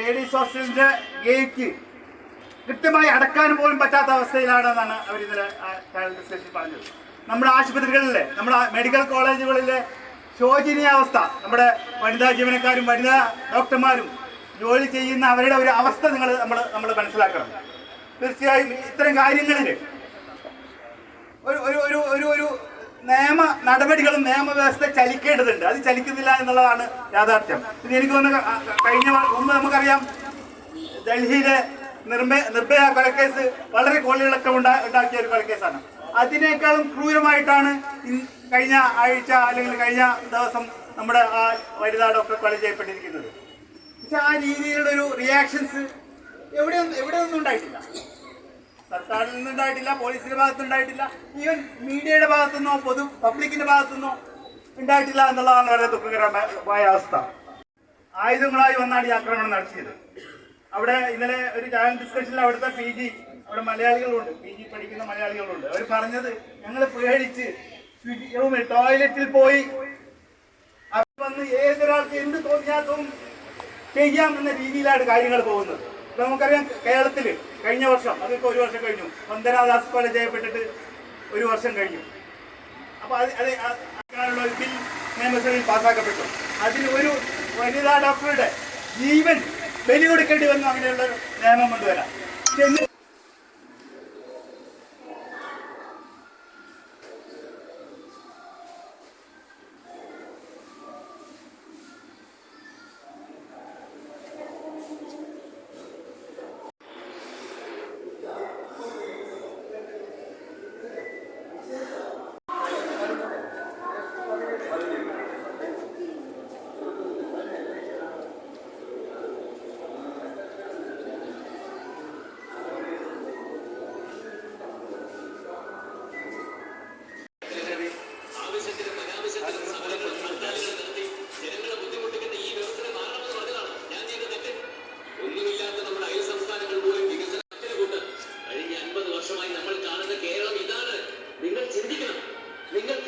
Ladies ഹോസ്റ്റലിന്റെ gate കൃത്യമായി അടക്കാൻ പോലും പറ്റാത്ത അവസ്ഥയിലാണെന്നാണ് അവർ ഇന്നലെ ഡിസ്കഷൻ പറഞ്ഞത്. നമ്മുടെ ആശുപത്രികളിലെ നമ്മുടെ മെഡിക്കൽ കോളേജുകളിലെ ശോചനീയാവസ്ഥ നമ്മുടെ വനിതാ ജീവനക്കാരും വനിതാ ഡോക്ടർമാരും ജോലി ചെയ്യുന്ന അവരുടെ ഒരു അവസ്ഥ നിങ്ങൾ നമ്മൾ നമ്മൾ മനസ്സിലാക്കണം. തീർച്ചയായും ഇത്തരം കാര്യങ്ങളിൽ ഒരു ഒരു ഒരു ഒരു നിയമ നടപടികളും നിയമവ്യവസ്ഥ ചലിക്കേണ്ടതുണ്ട്. അത് ചലിക്കുന്നില്ല എന്നുള്ളതാണ് യാഥാർത്ഥ്യം. പിന്നെ എനിക്ക് തോന്നുന്നു കഴിഞ്ഞ ഒന്ന് നമുക്കറിയാം ഡൽഹിയിലെ നിർഭയ നിർഭയ കൊലക്കേസ് വളരെ കോളിളക്കം ഉണ്ടാ ഉണ്ടാക്കിയ ഒരു കൊലക്കേസാണ്. അതിനേക്കാളും ക്രൂരമായിട്ടാണ് കഴിഞ്ഞ ആഴ്ച അല്ലെങ്കിൽ കഴിഞ്ഞ ദിവസം നമ്മുടെ ആ വനിതാ ഡോക്ടർ കൊല ചെയ്യപ്പെട്ടിരിക്കുന്നത്. പക്ഷെ ആ രീതിയിലുള്ള ഒരു റിയാക്ഷൻസ് എവിടെയൊന്നും എവിടെയൊന്നും ഉണ്ടായിട്ടില്ല. സർക്കാരിൽ നിന്നുണ്ടായിട്ടില്ല പോലീസിന്റെ ഭാഗത്തുനിന്നുണ്ടായിട്ടില്ല ഈവൻ മീഡിയയുടെ ഭാഗത്തുനിന്നോ പൊതു പബ്ലിക്കിന്റെ ഭാഗത്തുനിന്നോ ഉണ്ടായിട്ടില്ല എന്നുള്ളതാണ് വളരെ ദുഃഖകരമായ അവസ്ഥ. ആയുധങ്ങളായി വന്നാണ് ഈ ആക്രമണം നടത്തിയത്. അവിടെ ഇന്നലെ ഒരു ചാനൽ ഡിസ്കഷനിൽ അവിടുത്തെ പി ജി അവിടെ മലയാളികളുണ്ട്. പി ജി പഠിക്കുന്ന മലയാളികളുണ്ട്. അവർ പറഞ്ഞത് ഞങ്ങൾ പേടിച്ച് റൂമിൽ ടോയ്ലറ്റിൽ പോയി അവിടെ വന്ന് ഏതൊരാൾക്ക് എന്ത് തോന്നിയാത്തതും ചെയ്യാമെന്ന രീതിയിലാണ് കാര്യങ്ങൾ പോകുന്നത്. ഇപ്പൊ നമുക്കറിയാം കേരളത്തിൽ കഴിഞ്ഞ വർഷം അതിപ്പോ ഒരു വർഷം കഴിഞ്ഞു. വന്ദനാദാസ് കൊല ചെയ്യപ്പെട്ടിട്ട് ഒരു വർഷം കഴിഞ്ഞു. അപ്പോൾ അത് അത് ഒരു ബിൽ നിയമസഭയിൽ പാസ്സാക്കപ്പെട്ടു. അതിന് ഒരു വനിതാ ഡോക്ടറുടെ ജീവൻ ബലി കൊടുക്കേണ്ടി വന്നു അങ്ങനെയുള്ള നിയമം കൊണ്ടുവരാം.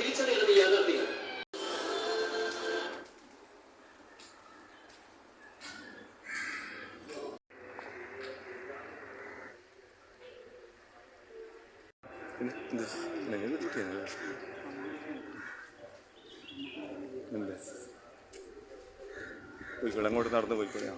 നിങ്ങൾ തിരിച്ചറിയണം ഈ യാഥാർത്ഥ്യം പോയിക്കോളെ അങ്ങോട്ട് നടന്നു പോയിക്കോളെ.